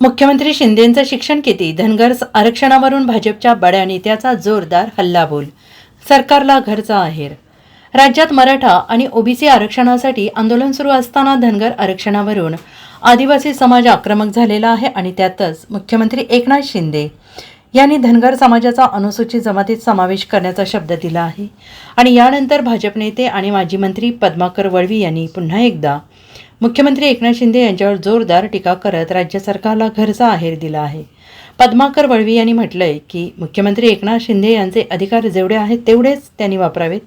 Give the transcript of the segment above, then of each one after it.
मुख्यमंत्री शिंदेंचं शिक्षण किती? धनगर आरक्षणावरून भाजपच्या बड्या नेत्याचा जोरदार हल्लाबोल. सरकारला घरचा आहेर. राज्यात मराठा आणि ओबीसी आरक्षणासाठी आंदोलन सुरू असताना धनगर आरक्षणावरून आदिवासी समाज आक्रमक झालेला आहे आणि त्यातच मुख्यमंत्री एकनाथ शिंदे यांनी धनगर समाजाचा अनुसूचित जमातीत समावेश करण्याचा शब्द दिला आहे. आणि यानंतर भाजप नेते आणि माजी मंत्री पद्माकर वळवी यांनी पुन्हा एकदा मुख्यमंत्री एकनाथ शिंदे यांच्यावर जोरदार टीका करत राज्य सरकारला घरचा आहेर दिला आहे. पद्माकर वळवी यांनी म्हटलंय की मुख्यमंत्री एकनाथ शिंदे यांचे अधिकार जेवढे आहेत तेवढेच त्यांनी वापरावेत.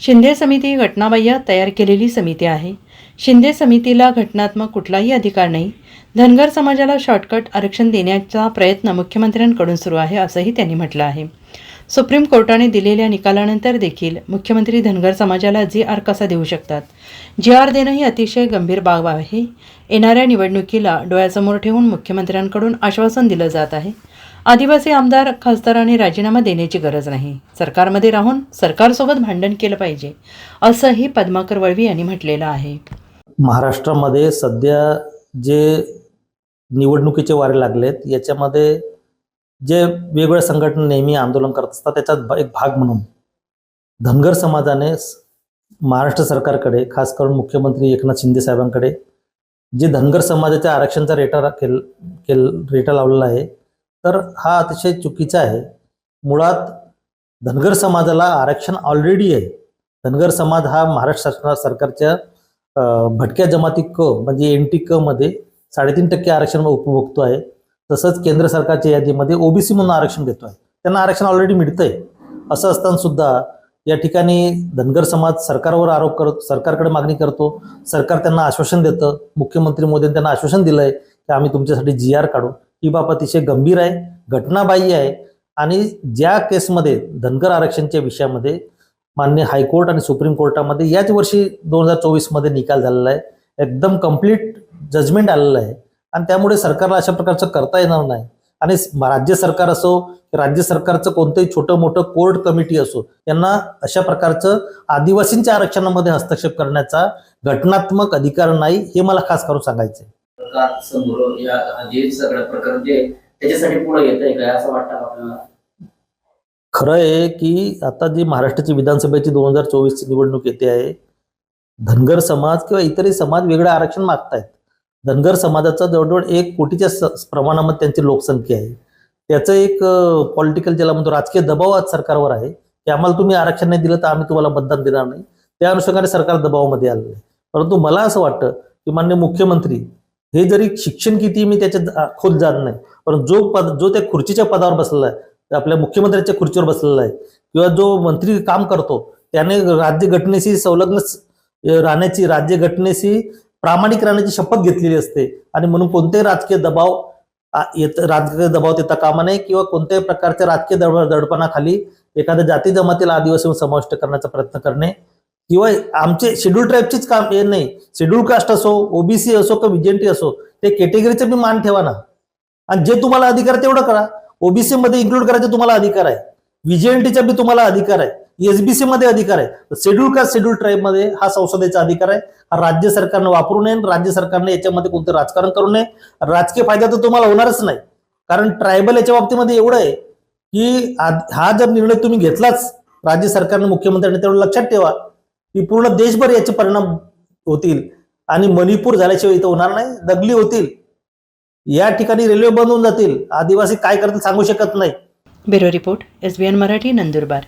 शिंदे समिती ही घटनाबाह्य तयार केलेली समिती आहे. शिंदे समितीला घटनात्मक कुठलाही अधिकार नाही. धनगर समाजाला शॉर्टकट आरक्षण देण्याचा प्रयत्न मुख्यमंत्र्यांकडून सुरू आहे असंही त्यांनी म्हटलं आहे. सुप्रीम कोर्टाने दिलेल्या निकालानंतर देखील मुख्यमंत्री धनगर समाजाला जी आर कसा देऊ शकतात? जी आर देणं ही अतिशय गंभीर बाब आहे. येणाऱ्या निवडणुकीला डोळ्यासमोर ठेवून मुख्यमंत्र्यांकडून आश्वासन दिलं जात आहे. आदिवासी आमदार खासदारांनी राजीनामा देण्याची गरज नाही. सरकारमध्ये राहून सरकारसोबत भांडण केलं पाहिजे असंही पद्माकर वळवी यांनी म्हटलेलं आहे. महाराष्ट्रामध्ये सध्या जे निवडणुकीचे वारे लागलेत याच्यामध्ये जे वेगवेगळ्या संघटना नेहमी आंदोलन करत असतात त्याचा एक भाग म्हणून. धनगर समाजाने स- महाराष्ट्र सरकारकडे खास करून मुख्यमंत्री एकनाथ शिंदे साहेबांकडे जे धनगर समाजाच्या आरक्षणचा रेटा केल केल रेटा लावलेला आहे तर हा अतिशय चुकीचा आहे. मुळात धनगर समाजाला आरक्षण ऑलरेडी आहे. धनगर समाज हा महाराष्ट्र शासना सरकारच्या भटक्या जमाती क म्हणजे एन टी क मध्ये साडेतीन टक्के आरक्षण उपभोगतो आहे. तसंच केंद्र सरकारच्या यादीमध्ये ओबीसी म्हणून आरक्षण देतो आहे त्यांना आरक्षण ऑलरेडी मिळतंय. असं असताना सुद्धा या ठिकाणी धनगर समाज सरकारवर आरोप करत सरकारकडे मागणी करतो. सरकार त्यांना आश्वासन देतं. मुख्यमंत्री मोदींनी त्यांना आश्वासन दिलंय की आम्ही तुमच्यासाठी जी आर काढू. ही बाब अतिशय गंभीर आहे घटनाबाह्य आहे आणि ज्या केसमध्ये धनगर आरक्षणच्या विषयामध्ये मान्य हायकोर्ट आणि सुप्रीम कोर्टामध्ये याच वर्षी दोन हजार चोवीसमध्ये निकाल झालेला आहे. एकदम कंप्लीट जजमेंट आलेलं आहे. आणि त्यामुळे सरकारला अशा प्रकारचं करता येणार नाही. आणि राज्य सरकार असो राज्य सरकारचं कोणतंही छोटं मोठं कोर्ट कमिटी असो यांना अशा प्रकारचं आदिवासींच्या आरक्षणामध्ये हस्तक्षेप करण्याचा घटनात्मक अधिकार नाही हे मला खास करून सांगायचं खरं आहे की आता जी महाराष्ट्राची विधानसभेची दोन हजार चोवीसची निवडणूक येते आहे धनगर समाज किंवा इतरही समाज वेगळं आरक्षण मागतायत. धनगर समाजाचा जवळजवळ एक कोटीच्या स- प्रमाणामध्ये त्यांची लोकसंख्या आहे. त्याचं एक पॉलिटिकल ज्याला म्हणतो राजकीय दबाव आज सरकारवर आहे. की आम्हाला तुम्ही आरक्षण नाही दिलं तर आम्ही तुम्हाला मतदान देणार नाही. त्या अनुषंगाने सरकार दबावामध्ये आलेलं आहे. परंतु मला असं वाटतं की मान्य मुख्यमंत्री हे जरी शिक्षण किती मी त्याच्यात खोल जात नाही परंतु जो पद जो त्या खुर्चीच्या पदावर बसलेला आहे आपल्या मुख्यमंत्र्यांच्या खुर्चीवर बसलेला आहे किंवा जो मंत्री काम करतो त्याने राज्य घटनेशी संलग्न राहण्याची राज्य घटनेशी प्रामाणिक राहण्याची शपथ घेतलेली असते. आणि म्हणून कोणतेही राजकीय दबाव येत राजकीय दबाव देता कामा नये किंवा कोणत्याही प्रकारच्या राजकीय दड दडपणाखाली एखाद्या जाती जमातीला आदिवासी समाविष्ट करण्याचा प्रयत्न करणे. किंवा आमचे शेड्यूल ट्राईबचीच काम हे नाही. शेड्यूल कास्ट असो ओबीसी असो किंवा विजेंटी असो ते कॅटेगरीचं मी मान ठेवा ना. आणि जे तुम्हाला अधिकार आहे तेवढं करा. ओबीसी मध्ये इन्क्लूड करायचे तुम्हाला अधिकार आहे. व्हीजेएनटीचा बी तुम्हाला अधिकार आहे. एसबीसी मध्ये अधिकार आहे. शेड्यूल कास्ट शेड्यूल ट्राईबमध्ये हा संसदेचा अधिकार आहे. हा राज्य सरकारनं वापरू नये राज्य सरकारने याच्यामध्ये कोणतं राजकारण करू नये. राजकीय फायदा तर तुम्हाला होणारच नाही. कारण ट्रायबल याच्या बाबतीमध्ये एवढं आहे की हा जर निर्णय तुम्ही घेतलाच राज्य सरकारने मुख्यमंत्र्यांनी तेवढं लक्षात ठेवा की पूर्ण देशभर याचे परिणाम होतील. आणि मणिपूर झाल्याशिवाय इथं होणार नाही दगली होतील. या ठिकाणी रेल्वे बंद होऊन जातील. आदिवासी काय करतील सांगू शकत नाही. Bureau report S B N Marathi Nandurbar.